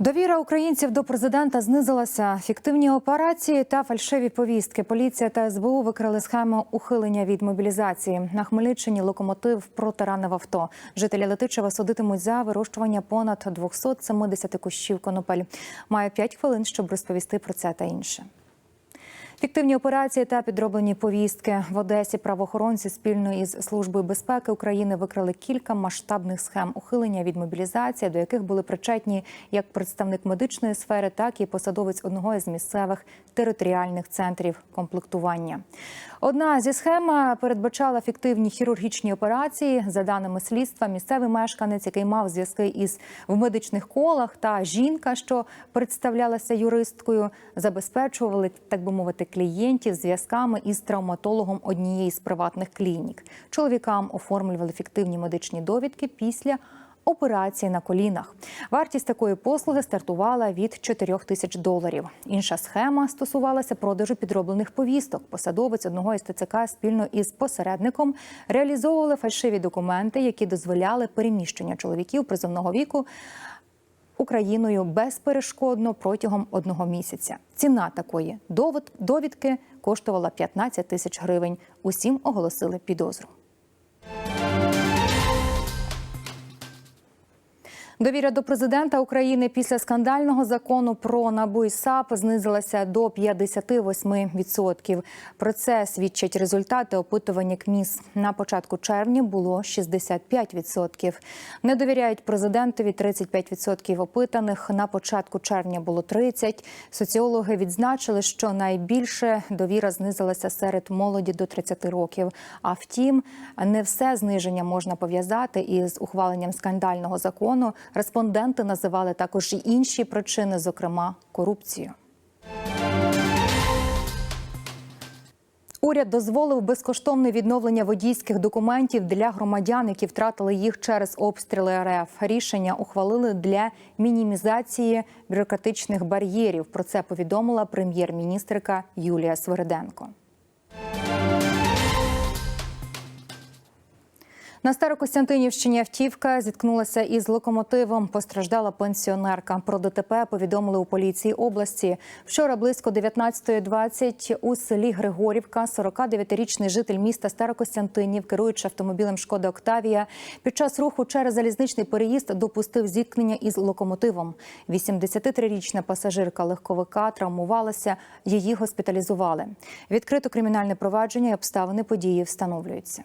Довіра українців до президента знизилася. Фіктивні операції та фальшиві повістки. Поліція та СБУ викрили схему ухилення від мобілізації. На Хмельниччині локомотив протиранив авто. Жителі Летичева судитимуть за вирощування понад 270 кущів конопель. Має 5 хвилин, щоб розповісти про це та інше. Фіктивні операції та підроблені повістки в Одесі. Правоохоронці спільно із службою безпеки України викрили кілька масштабних схем ухилення від мобілізації, до яких були причетні як представник медичної сфери, так і посадовець одного із місцевих територіальних центрів комплектування. Одна зі схем передбачала фіктивні хірургічні операції. За даними слідства, місцевий мешканець, який мав зв'язки із в медичних колах, та жінка, що представлялася юристкою, забезпечували так би мовити клієнтів зв'язками із травматологом однієї з приватних клінік. Чоловікам оформлювали фіктивні медичні довідки після. Операції на колінах. Вартість такої послуги стартувала від 4 тисяч доларів. Інша схема стосувалася продажу підроблених повісток. Посадовець одного із ТЦК спільно із посередником реалізовували фальшиві документи, які дозволяли переміщення чоловіків призовного віку. Україною безперешкодно протягом одного місяця. Ціна такої довідки коштувала 15 тисяч гривень. Усім оголосили підозру. Довіра до президента України після скандального закону про НАБУ і САП знизилася до 58%. Про це свідчать результати опитування КМІС. На початку червня було 65%. Не довіряють президентові 35% опитаних. На початку червня було 30%. Соціологи відзначили, що найбільше довіра знизилася серед молоді до 30 років. А втім, не все зниження можна пов'язати із ухваленням скандального закону. Респонденти називали також і інші причини, зокрема корупцію. Уряд дозволив безкоштовне відновлення водійських документів для громадян, які втратили їх через обстріли РФ. Рішення ухвалили для мінімізації бюрократичних бар'єрів. Про це повідомила прем'єр-міністрика Юлія Свериденко. На Старокостянтинівщині автівка зіткнулася із локомотивом. Постраждала пенсіонерка. Про ДТП повідомили у поліції області. Вчора близько 19.20 у селі Григорівка 49-річний житель міста Старокостянтинів, керуючи автомобілем Шкода Октавія, під час руху через залізничний переїзд допустив зіткнення із локомотивом. 83-річна пасажирка легковика травмувалася. Її госпіталізували. Відкрито кримінальне провадження і обставини події встановлюються.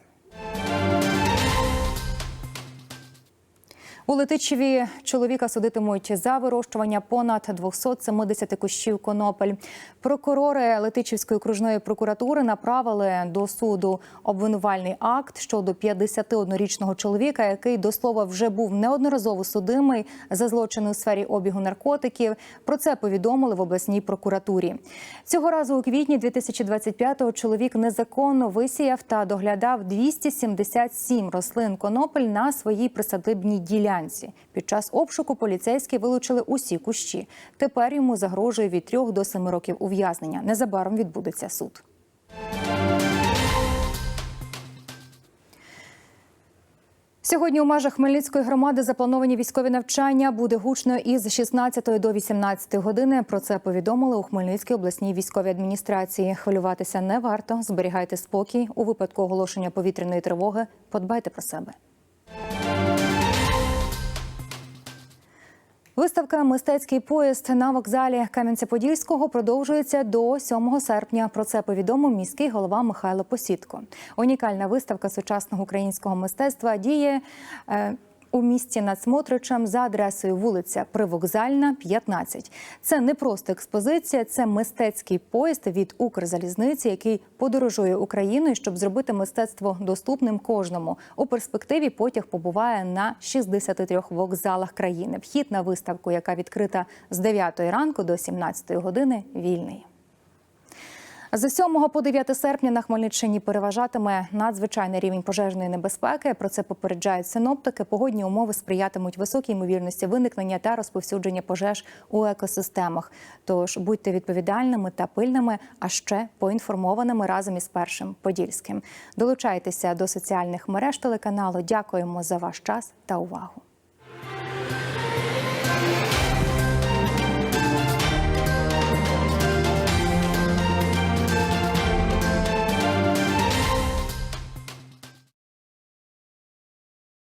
У Летичеві чоловіка судитимуть за вирощування понад 270 кущів конопель. Прокурори Летичівської окружної прокуратури направили до суду обвинувальний акт щодо 51-річного чоловіка, який до слова вже був неодноразово судимий за злочини у сфері обігу наркотиків. Про це повідомили в обласній прокуратурі. Цього разу у квітні 2025-го чоловік незаконно висіяв та доглядав 277 рослин конопель на своїй присадибній ділянці. Під час обшуку поліцейські вилучили усі кущі. Тепер йому загрожує від 3 до 7 років ув'язнення. Незабаром відбудеться суд. Сьогодні у межах Хмельницької громади заплановані військові навчання буде гучно із 16 до 18 години. Про це повідомили у Хмельницькій обласній військовій адміністрації. Хвилюватися не варто. Зберігайте спокій у випадку оголошення повітряної тривоги. Подбайте про себе. Виставка Мистецький поїзд на вокзалі Кам'янця-Подільського продовжується до 7 серпня. Про це повідомив міський голова Михайло Посідко. Унікальна виставка сучасного українського мистецтва діє. У місті над Смотричем за адресою вулиця Привокзальна, 15. Це не просто експозиція, це мистецький поїзд від Укрзалізниці, який подорожує Україною, щоб зробити мистецтво доступним кожному. У перспективі потяг побуває на 63 вокзалах країни. Вхід на виставку, яка відкрита з 9 ранку до 17 години, вільний. З 7 по 9 серпня на Хмельниччині переважатиме надзвичайний рівень пожежної небезпеки. Про це попереджають синоптики. Погодні умови сприятимуть високій ймовірності виникнення та розповсюдження пожеж у екосистемах. Тож будьте відповідальними та пильними, а ще поінформованими разом із першим подільським. Долучайтеся до соціальних мереж телеканалу. Дякуємо за ваш час та увагу.